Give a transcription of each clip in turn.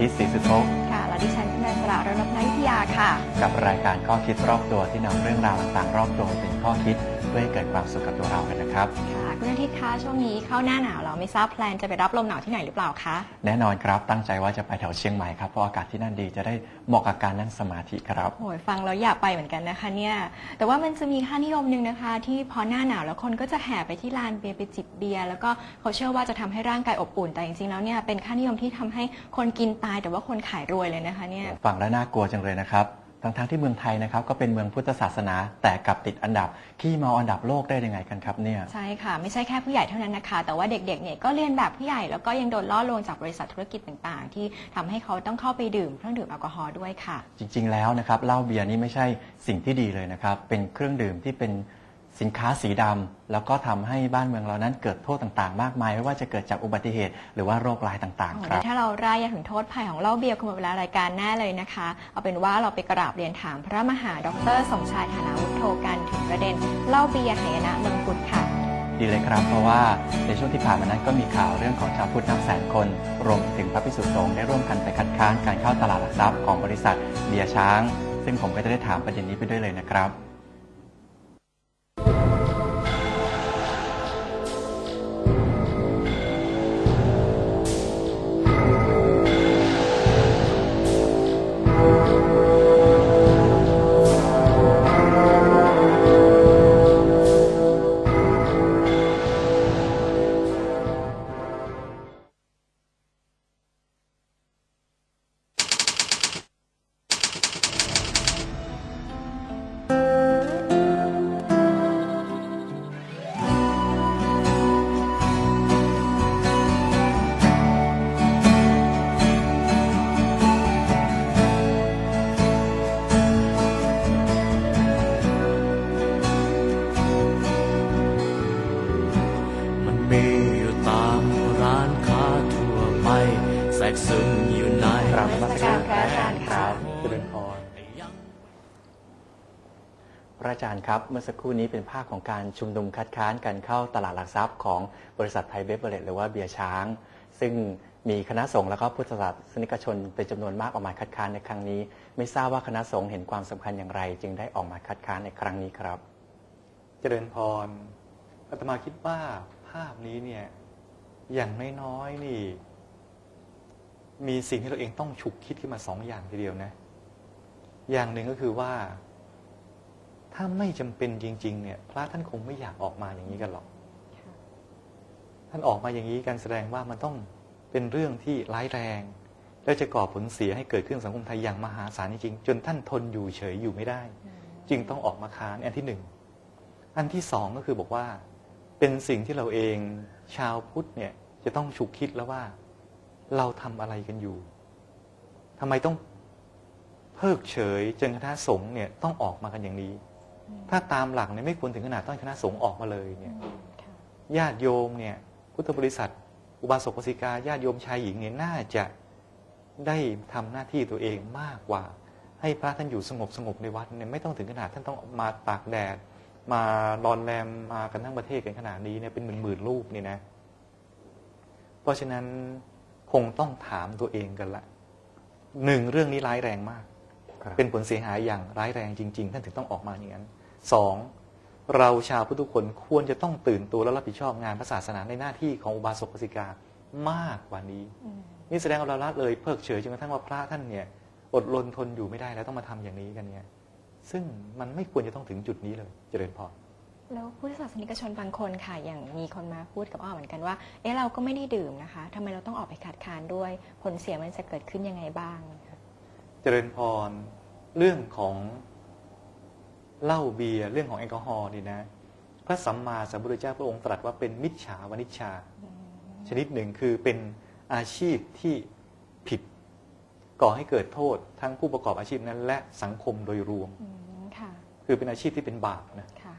ทิตย์ศรีสุทกค่ะและดิฉันคุณนันสระรนพนาวิทยาค่ะ กับรายการข้อคิดรอบตัวที่นำเรื่องราวต่างๆ รอบตัวมาเป็นข้อคิดเพื่อให้เกิดความสุขกับตัวเรากันนะครับ ค่ะคุณอาทิตย์คะช่วงนี้เข้าหน้าหนาวเราไม่ทราบแพลนจะไปรับลมหนาวที่ไหนหรือเปล่าคะแน่นอนครับตั้งใจว่าจะไปแถวเชียงใหม่ครับเพราะอากาศที่นั่นดีจะได้เหมาะกับการนั่งสมาธิครับโอ้ยฟังแล้วอยากไปเหมือนกันนะคะเนี่ยแต่ว่ามันจะมีค่านิยมหนึ่งนะคะ ที่พอหน้าหนาวแล้วคนก็จะแห่ไปที่ลานเบียร์ไปจิบเบียร์แล้วก็เขาเชื่อว่าจะทำให้ร่างกายอบอุ่นแต่จริงๆแล้วเนี่ยเป็นค่านิยมที่ทำให้คนกินตายแต่ว่าคนขายรวยเลยนะคะเนี่ยฟังแล้วน่ากลัวจังเลยนะครับ ทั้งๆที่เมืองไทยนะครับก็เป็นเมืองพุทธศาสนา แต่กลับติดอันดับขี้เมาอันดับโลกได้ยังไงกันครับเนี่ยใช่ค่ะ ไม่ใช่แค่ผู้ใหญ่เท่านั้นนะคะ แต่ว่าเด็กๆเนี่ยก็เรียนแบบผู้ใหญ่แล้วก็ยังโดนล่อลวงจากบริษัทธุรกิจต่างๆ ที่ทำให้เขาต้องเข้าไปดื่มเครื่องดื่มแอลกอฮอล์ด้วยค่ะ จริงๆแล้วนะครับเหล้าเบียร์นี่ไม่ใช่สิ่งที่ดีเลยนะครับเป็นเครื่องดื่มที่เป็น สินค้าสีดำแล้วก็ทำให้บ้านเมืองเรานั้นเกิดโทษต่างๆ มากมายไม่ว่าจะเกิดจากอุบัติเหตุหรือว่าโรคร้ายต่างโอ้ๆโหครับถ้าเราร่ายยงถึงโทษภัยของเหล้าเบียร์คงหมดเวลารายการแน่เลยนะคะ เอาเป็นว่าเราไปกราบเรียนถามพระมหาดรสมชายฐานาวุฒโธกันถึงประเด็นเหล้าเบียร์หายนะเมืองพุทธค่ะ ดีเลยครับ เพราะว่าในช่วงที่ผ่านมานั้นก็มีข่าวเรื่องของชาวพุทธนับแสนคน รวมถึงพระภิกษุสงฆ์ได้ร่วมกันไปคัดค้านการเข้าตลาดหลักทรัพย์ของบริษัทเบียร์ช้าง ซึ่งผมก็จะได้ถามประเด็นนี้ไปด้วยเลยนะครับ พระอาจารย์ครับ เมื่อสักครู่นี้เป็นภาพของการชุมนุมคัดค้านการเข้าตลาดหลักทรัพย์ของบริษัทไทยเบเบอร์เลตหรือว่าเบียร์ช้าง ซึ่งมีคณะสงฆ์แล้วก็พุทธศาสนิกชนเป็นจำนวนมากออกมาคัดค้านในครั้งนี้ ไม่ทราบว่าคณะสงฆ์เห็นความสำคัญอย่างไร จึงได้ออกมาคัดค้านในครั้งนี้ครับ เจริญพรอาตมาคิดว่าภาพนี้เนี่ยอย่างน้อยๆนี่ มีสิ่งที่เราเองต้องฉุกคิดขึ้นมาสองอย่างทีเดียวนะ อย่างหนึ่งก็คือว่า ถ้าไม่จำเป็นจริง ๆ เนี่ย พระท่านคงไม่อยากออกมาอย่างนี้กันหรอก ท่านออกมาอย่างนี้กันแสดงว่ามันต้องเป็นเรื่องที่ร้ายแรง และจะก่อผลเสียให้เกิดขึ้นสังคมไทยอย่างมหาศาลจริงๆจนท่านทนอยู่เฉยอยู่ไม่ได้ จึงต้องออกมาค้านอันที่หนึ่งอันที่สองก็คือบอกว่า เป็นสิ่งที่เราเองชาวพุทธเนี่ยจะต้องฉุกคิดแล้วว่า เราทำอะไรกันอยู่ทำไมต้องเพิกเฉยจนคณะสงฆ์เนี่ยต้องออกมากันอย่างนี้ ถ้าตามหลักเนี่ยไม่ควรถึงขนาดต้องให้คณะสงฆ์ออกมาเลยเนี่ยญาติโยมเนี่ยพุทธบริษัท อุบาสกอุบาสิกาญาติโยมชายหญิงเนี่ยน่าจะได้ทำหน้าที่ตัวเองมากกว่า ให้พระท่านอยู่สงบสงบในวัดเนี่ยไม่ต้องถึงขนาดท่านต้องมาตากแดด มารอนแรมมากันทั้งประเทศกันขนาดนี้เนี่ยเป็นหมื่นหมื่นๆรูปนี่นะ เพราะฉะนั้นคงต้องถามตัวเองกันละหนึ่งเรื่องนี้ร้ายแรงมากครับเป็นผลเสียหายอย่างร้ายแรงจริง ๆ ท่านถึงต้องออกมาอย่างนั้น สองเราชาวพุทธทุกคนควรจะต้องตื่นตัวและรับผิดชอบงานพระศาสนาในหน้าที่ของอุบาสกอุบาสิกามากกว่านี้ นี่แสดงว่าเราละเลยเพิกเฉยจนกระทั่งว่าพระท่านเนี่ย อดรนทนอยู่ไม่ได้แล้วต้องมาทำอย่างนี้กันเนี่ย ซึ่งมันไม่ควรจะต้องถึงจุดนี้เลยเจริญพรแล้วพุทธศาสนิกชนบางคนค่ะ อย่างมีคนมาพูดกับอ้อเหมือนกันว่า เอ๊ะเราก็ไม่ได้ดื่มนะคะทำไมเราต้องออกไปคัดค้านด้วย ผลเสียมันจะเกิดขึ้นยังไงบ้าง เจริญพร เรื่องของ เหล้าเบียร์เรื่องของแอลกอฮอล์นี่นะ พระสัมมาสัมพุทธเจ้าพระองค์ตรัสว่าเป็นมิจฉาวณิชชา ชนิดหนึ่งคือเป็นอาชีพที่ผิดก่อให้เกิดโทษทั้งผู้ประกอบอาชีพนั้น และสังคมโดยรวมอืมค่ะคือเป็นอาชีพที่เป็นบาปนะค่ะ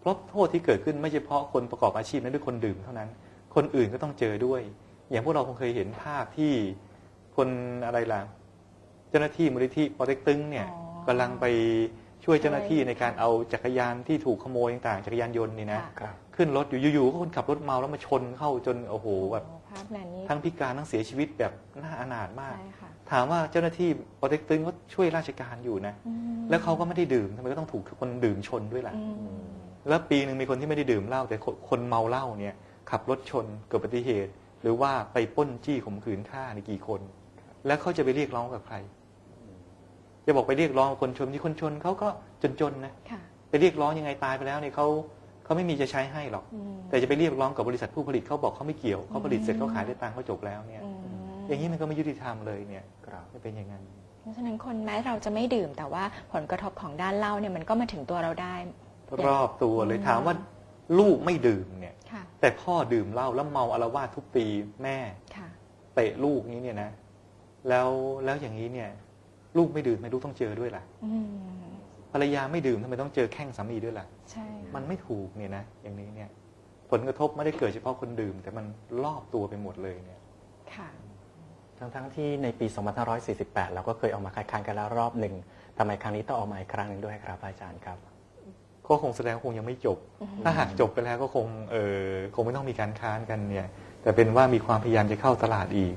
เพราะโทษที่เกิดขึ้นไม่เฉพาะคนประกอบอาชีพนั้นด้วยคนดื่มเท่านั้น คนอื่นก็ต้องเจอด้วย อย่างพวกเราคงเคยเห็นภาพที่คนอะไรล่ะ เจ้าหน้าที่มูลนิธิปอเต็กตึงเนี่ยอ๋อกำลังไป ช่วยเจ้าหน้าที่ในการเอาจักรยานที่ถูกขโมยต่างๆจักรยานยนต์นี่นะค่ะครับ ขึ้นรถอยู่อยู่ๆก็คนขับรถเมาแล้วมาชนเข้าจนโอ้โหแบบภาพนั้นนี่ทั้งพิการทั้งเสียชีวิตแบบน่าอนาถมาก ใช่ค่ะถามว่าเจ้าหน้าที่ปอเต็กตึงก็ช่วยราชการอยู่นะ อืมแล้วเขาก็ไม่ได้ดื่มทำไมก็ต้องถูกคนดื่มชนด้วยล่ะ อืมแล้วปีหนึ่งมีคนที่ไม่ได้ดื่มเหล้าแต่คนคนเมาเหล้าเนี่ยขับรถชนเกิดอุบัติเหตุ หรือว่าไปปล้นจี้ข่มขืนฆ่าในกี่คน แล้วเขาจะไปเรียกร้องกับใคร จะบอกไปเรียกร้องกับคนชนที่คนชนเขาก็จนๆนะค่ะไปเรียกร้องยังไงตายไปแล้วเนี่ยเขาเขาไม่มีจะใช้ให้หรอกอืมแต่จะไปเรียกร้องกับบริษัทผู้ผลิตเขาบอกเขาไม่เกี่ยวเขาผลิตเสร็จเขาขายได้ตังค์เขาจบแล้วเนี่ยอืมอย่างนี้มันก็ไม่ยุติธรรมเลยเนี่ยครับไม่เป็นอย่างนั้นเพราะฉะนั้นคนแม้เราจะไม่ดื่ม แต่ว่าผลกระทบของด้านเหล้าเนี่ยมันก็มาถึงตัวเราได้ รอบตัวเลยอืมถามว่าลูกไม่ดื่มเนี่ยค่ะแต่พ่อดื่มเหล้าแล้วเมาอารวาสทุบตีแม่ค่ะเตะลูกนี้เนี่ยนะ แล้วแล้วอย่างนี้เนี่ย ลูกไม่ดื่มทำไม่ลูกต้องเจอด้วยล่ะอืมภรรยาไม่ดื่มทำไมต้องเจอแข้งสามีด้วยล่ะ ใช่ค่ะมันไม่ถูกเนี่ยนะอย่างนี้เนี่ย ผลกระทบไม่ได้เกิดเฉพาะคนดื่ม แต่มันรอบตัวไปหมดเลยเนี่ย ค่ะ ทั้งๆที่ในปี 2548 เราก็เคยเอามาคัดค้านกันแล้วรอบหนึ่งทำไมครั้งนี้ต้องออกมาอีกครั้งหนึ่งด้วยครับอาจารย์ครับ ก็คงแสดงว่าคงยังไม่จบถ้าหากจบไปแล้วก็คงเออคงไม่ต้องมีการค้านกันเนี่ย แต่เป็นว่ามีความพยายามจะเข้าตลาดอีก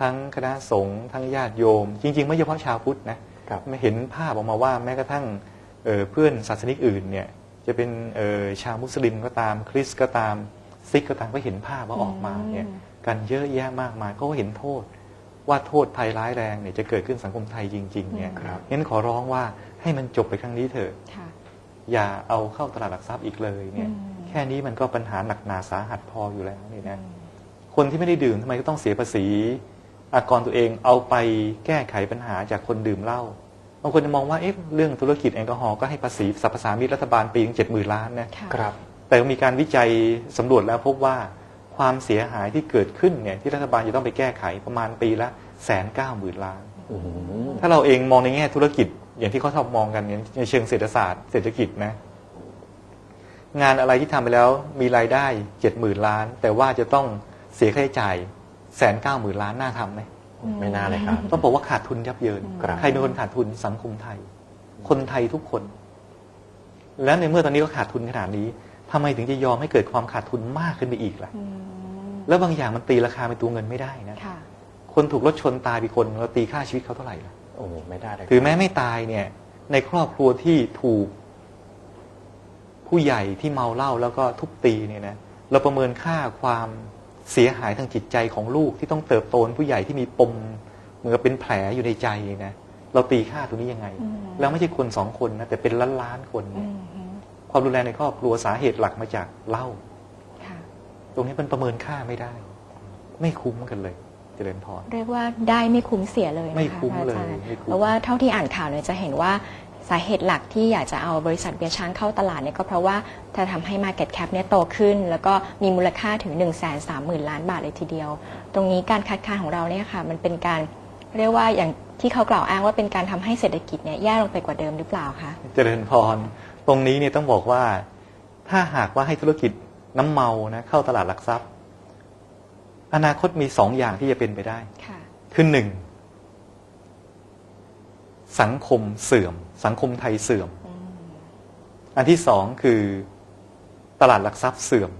ทั้งคณะสงฆ์ทั้งญาติโยม จริง ๆ ไม่เฉพาะชาวพุทธนะครับไม่เห็นภาพออกมาว่าแม้กระทั่งเอ่อเพื่อนศาสนิกอื่นเนี่ยจะเป็นเอ่อชาวมุสลิมก็ตามคริสต์ก็ตามซิกก็ตามก็เห็นภาพว่าออกมาเนี่ยอืมกันเยอะแยะมากมายเขาก็เห็นโทษว่าโทษภัยร้ายแรงเนี่ยจะเกิดขึ้นสังคมไทยจริง ๆ เนี่ยครับงั้นขอร้องว่าให้มันจบไปครั้งนี้เถอะค่ะอย่าเอาเข้าตลาดหลักทรัพย์อีกเลยเนี่ยอืมแค่นี้มันก็ปัญหาหนักหนาสาหัสพออยู่แล้วนี่นะคนที่ไม่ได้ดื่มทำไมก็ต้องเสียภาษี อากรตัวเองเอาไปแก้ไขปัญหาจากคนดื่มเหล้าบางคนจะมองว่าเอ๊ะเรื่องธุรกิจแอลกอฮอล์ก็ให้ภาษีสรรพสามิตรัฐบาลปีถึงเจ็ดหมื่นล้านนะค่ะครับ แต่มีการวิจัยสำรวจแล้วพบว่าความเสียหายที่เกิดขึ้นเนี่ยที่รัฐบาลจะต้องไปแก้ไขประมาณปีละแสนเก้าหมื่นล้านอื้อหือถ้าเราเองมองในแง่ธุรกิจอย่างที่เขาชอบมองกันเนี่ยในเชิงเศรษฐศาสตร์เศรษฐกิจนะ งานอะไรที่ทำไปแล้วมีรายได้เจ็ดหมื่นล้าน แต่ว่าจะต้องเสียค่าใช้จ่าย แสนเก้าหมื่นล้านน่าทำไหมไม่น่าเลยครับต้องบอกว่าขาดทุนยับเยินครับใครเป็นคนขาดทุนสังคมไทย คนไทยทุกคน แล้วในเมื่อตอนนี้ก็ขาดทุนขนาดนี้ทำไมถึงจะยอมให้เกิดความขาดทุนมากขึ้นไปอีกล่ะอืมแล้วบางอย่างมันตีราคาเป็นตัวเงินไม่ได้นะค่ะคนถูกรถชนตายไปคนเราตีค่าชีวิตเขาเท่าไหร่ล่ะโอ้ไม่ได้เลยถือแม้ไม่ตายเนี่ย ในครอบครัวที่ถูก ผู้ใหญ่ที่เมาเหล้าแล้วก็ทุบตีเนี่ยนะเราประเมินค่าความ เสียหายทางจิตใจของลูกที่ต้องเติบโตเป็นผู้ใหญ่ที่มีปมเหมือนกับเป็นแผลอยู่ในใจนะเราตีค่าตรงนี้ยังไงอืมแล้วไม่ใช่คนสองคนนะแต่เป็นล้านล้านๆคนอืเนี่ยมความรุนแรงในครอบครัวสาเหตุหลักมาจากเหล้าค่ะตรงนี้มันประเมินค่าไม่ได้ ไม่คุ้มกันเลยเจริญพรเรียกว่าได้ไม่คุ้มเสียเลยนะคะไม่คุ้มเลยพระอาจารย์ไม่คุ้มเพราะว่าเท่าที่อ่านข่าวเนี่ยจะเห็นว่า สาเหตุหลักที่อยากจะเอาบริษัทเบียร์ช้างเข้าตลาดเนี่ยก็เพราะว่าจะทำให้ Market Cap เนี่ยโตขึ้น แล้วก็มีมูลค่าถึง 1 3 0 0 0 0 ล้านบาทเลยทีเดียว ตรงนี้การคัดค้านของเราเนี่ยค่ะมันเป็นการเรียกว่าอย่างที่เขากล่าวอ้างว่าเป็นการทำให้เศรษฐกิจเนี่ยแย่ลงไปกว่าเดิมหรือเปล่าคะเจริญพร ตรงนี้เนี่ยต้องบอกว่า ถ้าหากว่าให้ธุรกิจน้ำเมานะเข้าตลาดหลักทรัพย์ อนาคตมีสองอย่างที่จะเป็นไปได้ ค่ะคือหนึ่ง สังคมเสื่อม สังคมไทยเสื่อมอืมอันที่สองคือตลาดหลักทรัพย์เสื่อม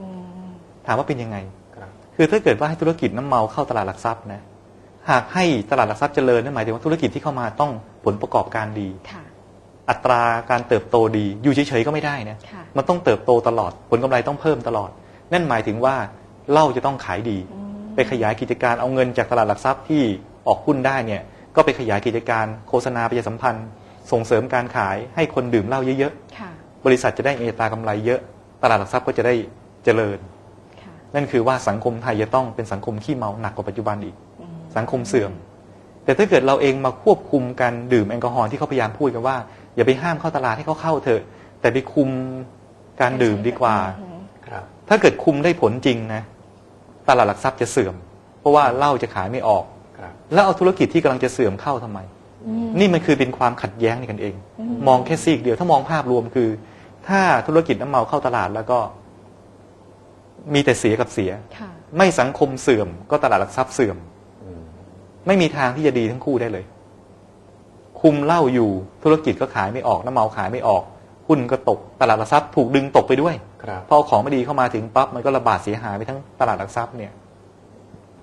อืมถามว่าเป็นยังไงครับคือถ้าเกิดว่าให้ธุรกิจน้ำเมาเข้าตลาดหลักทรัพย์นะ หากให้ตลาดหลักทรัพย์เจริญนั่นหมายถึงว่าธุรกิจที่เข้ามาต้องผลประกอบการดีค่ะอัตราการเติบโตดี อยู่เฉยๆก็ไม่ได้นะค่ะมันต้องเติบโตตลอด ผลกำไรต้องเพิ่มตลอด นั่นหมายถึงว่าเหล้าจะต้องขายดีอืมไปขยายกิจการเอาเงินจากตลาดหลักทรัพย์ที่ออกหุ้นได้เนี่ย ก็ไปขยายกิจการโฆษณาประชาสัมพันธ์ ส่งเสริมการขายให้คนดื่มเหล้าเยอะค่ะๆบริษัทจะได้มีอัตรากำไรเยอะ ตลาดหลักทรัพย์ก็จะได้เจริญค่ะนั่นคือว่าสังคมไทยจะต้องเป็นสังคมขี้เมาหนักกว่าปัจจุบันอีกอืมสังคมเสื่อม แต่ถ้าเกิดเราเองมาควบคุมการดื่มแอลกอฮอล์ที่เขาพยายามพูดกันว่า อย่าไปห้ามเข้าตลาดให้เขาเข้าเถอะ แต่ไปคุมการดื่มดีกว่าอืมครับถ้าเกิดคุมได้ผลจริงนะตลาดหลักทรัพย์จะเสื่อม เพราะว่าเหล้าจะขายไม่ออกครับ แล้วเอาธุรกิจที่กำลังจะเสื่อมเข้าทำไม อืม นี่มันคือเป็นความขัดแย้งในกันเอง อืม มองแค่ซีกเดียวถ้ามองภาพรวมคือ ถ้าธุรกิจน้ำเมาเข้าตลาดแล้วก็ มีแต่เสียกับเสีย ค่ะ ไม่สังคมเสื่อม ก็ตลาดหลักทรัพย์เสื่อมอืมไม่มีทางที่จะดีทั้งคู่ได้เลย คุมเหล้าอยู่ธุรกิจก็ขายไม่ออกน้ำเมาขายไม่ออกหุ้นก็ตกตลาดหลักทรัพย์ถูกดึงตกไปด้วย ครับ พอเอาของไม่ดีเข้ามาถึงปั๊บมันก็ระบาดเสียหายไปทั้งตลาดหลักทรัพย์เนี่ย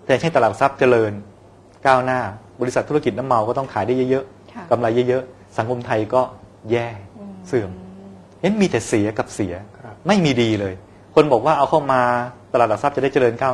แต่ใช่ตลาดหลักทรัพย์เจริญ ก้าวหน้า บริษัทธุรกิจน้ำเมาก็ต้องขายได้เยอะค่ะๆกำไรเยอะๆ สังคมไทยก็แย่เสื่อมเห็นมีแต่เสียกับเสีย ครับ ไม่มีดีเลย คนบอกว่าเอาเข้ามาตลาดหลักทรัพย์จะได้เจริญก้าว